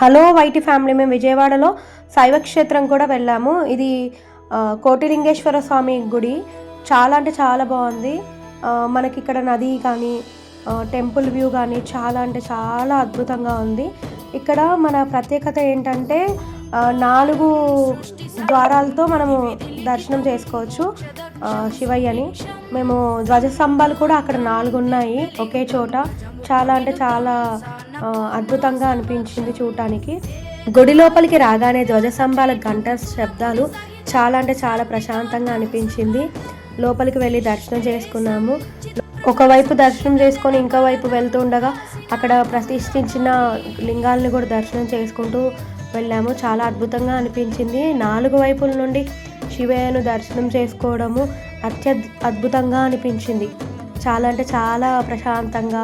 Hello YT family మేము విజయవాడలో శైవ క్షేత్రం కూడా వెళ్ళాము. ఇది కోటిలింగేశ్వర స్వామి గుడి. చాలా అంటే చాలా బాగుంది. మనకి ఇక్కడ నది కానీ టెంపుల్ వ్యూ కానీ చాలా అంటే చాలా అద్భుతంగా ఉంది. ఇక్కడ మన ప్రత్యేకత ఏంటంటే నాలుగు ద్వారాలతో మనము దర్శనం చేసుకోవచ్చు శివయ్యని. మేము ధ్వజస్తంభాలు కూడా అక్కడ నాలుగు ఉన్నాయి ఒకే చోట. చాలా అంటే చాలా అద్భుతంగా అనిపించింది చూడటానికి. గుడి లోపలికి రాగానే ధ్వజస్తంభాల గంట శబ్దాలు చాలా అంటే చాలా ప్రశాంతంగా అనిపించింది. లోపలికి వెళ్ళి దర్శనం చేసుకున్నాము. ఒకవైపు దర్శనం చేసుకొని ఇంకో వైపు వెళ్తూ ఉండగా అక్కడ ప్రతిష్ఠించిన లింగాలను కూడా దర్శనం చేసుకుంటూ వెళ్ళాము. చాలా అద్భుతంగా అనిపించింది. నాలుగు వైపుల నుండి శివయ్యను దర్శనం చేసుకోవడము అత్య అద్భుతంగా అనిపించింది. చాలా అంటే చాలా ప్రశాంతంగా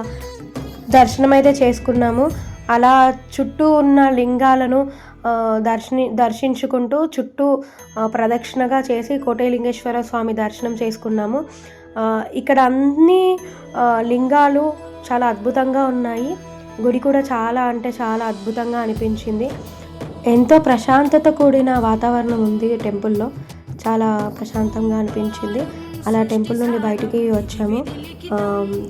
దర్శనం అయితే చేసుకున్నాము. అలా చుట్టూ ఉన్న లింగాలను దర్శని దర్శించుకుంటూ చుట్టూ ప్రదక్షిణగా చేసి కోటేలింగేశ్వర స్వామి దర్శనం చేసుకున్నాము. ఇక్కడ అన్ని లింగాలు చాలా అద్భుతంగా ఉన్నాయి. గుడి కూడా చాలా అంటే చాలా అద్భుతంగా అనిపించింది. ఎంతో ప్రశాంతత కూడిన వాతావరణం ఉంది టెంపుల్లో. చాలా ప్రశాంతంగా అనిపించింది. అలా టెంపుల్ నుండి బయటికి వచ్చాము.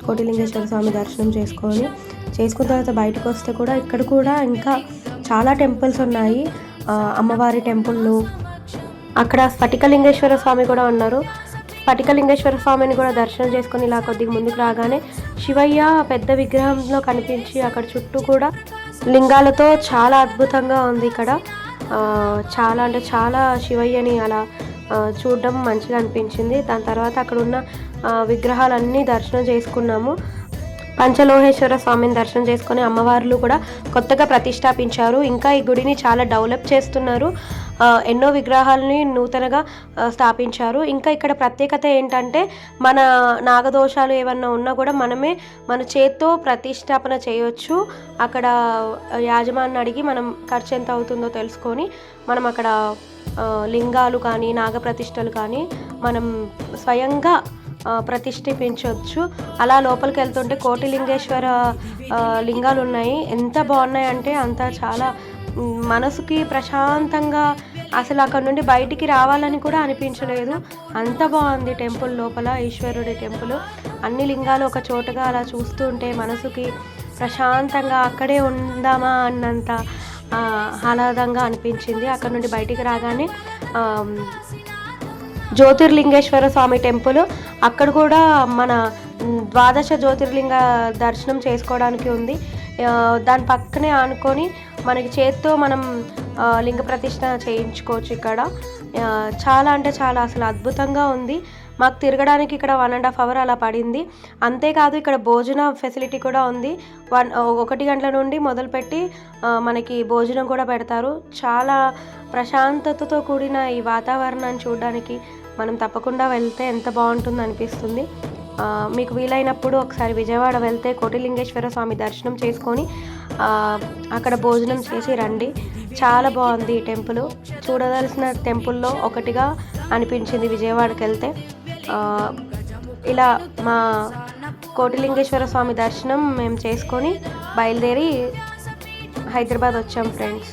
కోటిలింగేశ్వర స్వామి దర్శనం చేసుకొని చేసుకున్న తర్వాత బయటకు వస్తే కూడా ఇక్కడ కూడా ఇంకా చాలా టెంపుల్స్ ఉన్నాయి. అమ్మవారి టెంపుళ్ళు అక్కడ స్ఫటికలింగేశ్వర స్వామి కూడా ఉన్నారు. స్ఫటికలింగేశ్వర స్వామిని కూడా దర్శనం చేసుకొని ఇలా కొద్దిగా ముందుకు రాగానే శివయ్య పెద్ద విగ్రహంలో కనిపించి అక్కడ చుట్టూ కూడా లింగాలతో చాలా అద్భుతంగా ఉంది ఇక్కడ. చాలా అంటే చాలా శివయ్యని అలా చూడడం మంచిగా అనిపించింది. దాని తర్వాత అక్కడ ఉన్న విగ్రహాలన్నీ దర్శనం చేసుకున్నాము. పంచలోహేశ్వర స్వామిని దర్శనం చేసుకుని అమ్మవార్లు కూడా కొత్తగా ప్రతిష్టాపించారు. ఇంకా ఈ గుడిని చాలా డెవలప్ చేస్తున్నారు. ఎన్నో విగ్రహాలని నూతనగా స్థాపించారు. ఇంకా ఇక్కడ ప్రత్యేకత ఏంటంటే మన నాగదోషాలు ఏమన్నా ఉన్నా కూడా మనమే మన చేత్తో ప్రతిష్టాపన చేయొచ్చు. అక్కడ యాజమాన్ని అడిగి మనం ఖర్చు ఎంత అవుతుందో తెలుసుకొని మనం అక్కడ లింగాలు కానీ నాగప్రతిష్టలు కానీ మనం స్వయంగా ఆ, ప్రతిష్ఠించవచ్చు అలా లోపలికి వెళ్తుంటే కోటిలింగేశ్వర లింగాలు ఉన్నాయి ఎంత బాగున్నాయి అంటే అంత చాలా మనసుకి ప్రశాంతంగా అసలు అక్కడ నుండి బయటికి రావాలని కూడా అనిపించలేదు. అంత బాగుంది టెంపుల్ లోపల ఈశ్వరుడి టెంపుల్. అన్ని లింగాలు ఒక చోటగా అలా చూస్తుంటే మనసుకి ప్రశాంతంగా అక్కడే ఉందామా అన్నంత ఆహ్లాదంగా అనిపించింది. అక్కడ నుండి బయటికి రాగానే జ్యోతిర్లింగేశ్వర స్వామి టెంపుల్. అక్కడ కూడా మన ద్వాదశ జ్యోతిర్లింగ దర్శనం చేసుకోవడానికి ఉంది. దాని పక్కనే ఆనుకొని మనకి చేత్తో మనం లింగ ప్రతిష్ట చేయించుకోవచ్చు ఇక్కడ. చాలా అంటే చాలా అసలు అద్భుతంగా ఉంది. మాకు తిరగడానికి ఇక్కడ వన్ అండ్ హాఫ్ అవర్ అలా పడింది. అంతేకాదు ఇక్కడ భోజన ఫెసిలిటీ కూడా ఉంది. వన్ ఒకటి గంటల నుండి మొదలుపెట్టి మనకి భోజనం కూడా పెడతారు. చాలా ప్రశాంతతతో కూడిన ఈ వాతావరణాన్ని చూడడానికి మనం తప్పకుండా వెళ్తే ఎంత బాగుంటుందో అనిపిస్తుంది. మీకు వీలైనప్పుడు ఒకసారి విజయవాడ వెళ్తే కోటిలింగేశ్వర స్వామి దర్శనం చేసుకొని అక్కడ భోజనం చేసి రండి. చాలా బాగుంది ఈ టెంపుల్. చూడదలసిన టెంపుల్లో ఒకటిగా అనిపించింది విజయవాడకి వెళ్తే. ఇలా మా కోటిలింగేశ్వర స్వామి దర్శనం మేము చేసుకొని బయలుదేరి హైదరాబాద్ వచ్చాం ఫ్రెండ్స్